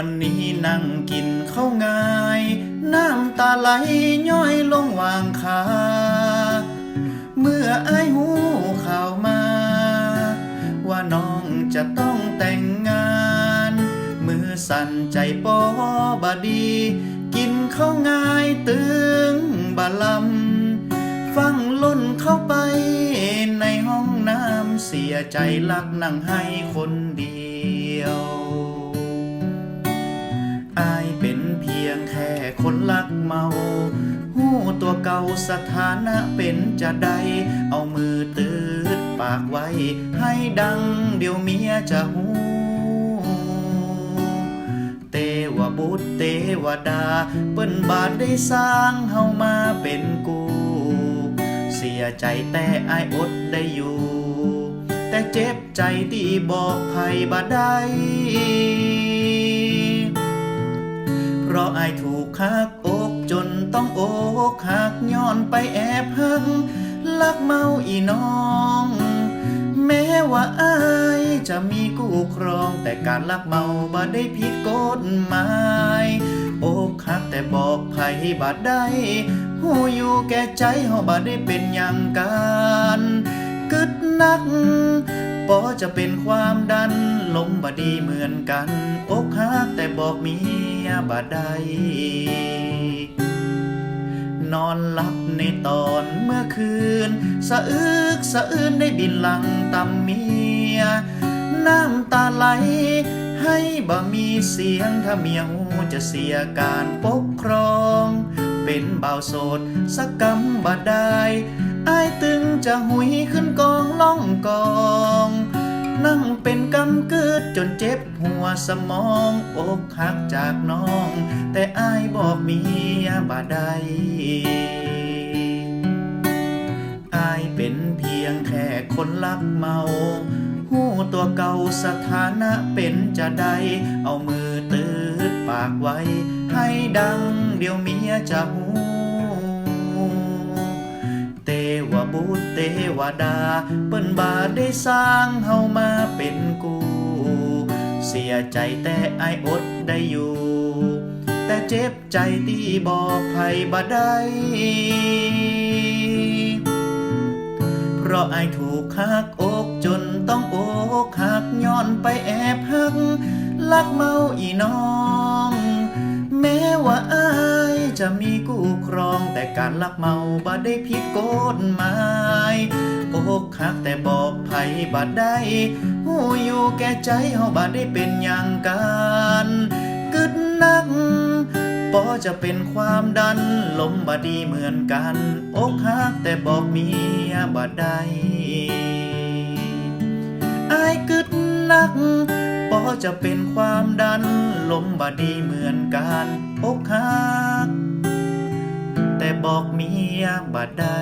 วันนี้นั่งกินข้าวงาย น้ำตาไหลย้อยลงวางขาเมื่อไอ้ายหูข่าวมา ว่าน้องจะต้องแต่งงาน มือสั่นใจปอบดี กินข้าวงายตึงบาลำฟังล้นเข้าไปในห้องน้ำเสียใจลักนั่งให้คนเดียว อายเป็นเพียงแค่คนลักเมาหูตัวเก่าสถานะเป็นจะใด เอามือตืดปากไว้ ให้ดังเดี๋ยวเมียจะหูเตวบุตรเทวดา เปิ้นบาทได้สร้างเฮามาเป็นกู เสียใจแต่อายอดได้อยู่ แต่เจ็บใจที่บอกไผบ่ได้ ราะอายถูกหักอกจนต้องอกหักย้อนไปแอบหักลักเมาอีน้อง แม้ว่าอายจะมีกู้ครอง แต่การลักเมาบ่ได้ผิดกฎหมายอกหักแต่บอกไผบ่ได้หูอยู่แก่ใจเฮาบ่ได้เป็นอย่างกันกึดนักปอจะเป็นความดันลมบดีเหมือนกัน อกหักแต่บอกมี ยบ่ได้นอนหลับในตอนเมื่อคืน สะอึกสะอื้นได้บินหลังตำเมีย น้ำตาไหล ให้บ่มีเสียงถ้าเมียหูจะเสียการปกครอง เป็นเบาโสดสักกำบ่ได้อายตึงจะหุยขึ้นกองล่องกอง นั่งเป็นกำกืดจนเจ็บหัวสมองอกหักจากน้อง แต่อายบอกมียบ่ได้อายเป็นเพียงแค่คนลักเมาหูตัวเก่าสถานะเป็นจะได้ เอามือตืดปากไว้ ให้ดังเดี๋ยวเมียจะหู วบุตเทวดา เปิ้นบาได้สร้างเฮามาเป็นกูเสียใจแต่ไอายอดได้อยู่ แต่เจ็บใจที่บอกไผบ่ได้ เพราะไอายถูกหักอกจนต้องอกหักย้อนไปแอบหัก ลักเมาอีน้อง แม้ว่าอา จะมีกู้ครองแต่การลักเมาบ่ได้ผิดกฎหมายอกหักแต่บอกไผบ่ได้หูอยู่แก่ใจเฮาบ่ได้เป็นอย่างกันกึดนักปอจะเป็นความดันลมบ่ดีเหมือนกันอกหักแต่บอกเมียบ่ได้อายกึดนักปอจะเป็นความดันลมบ่ดีเหมือนกันอกหัก แต่บอกเมียบ่ได้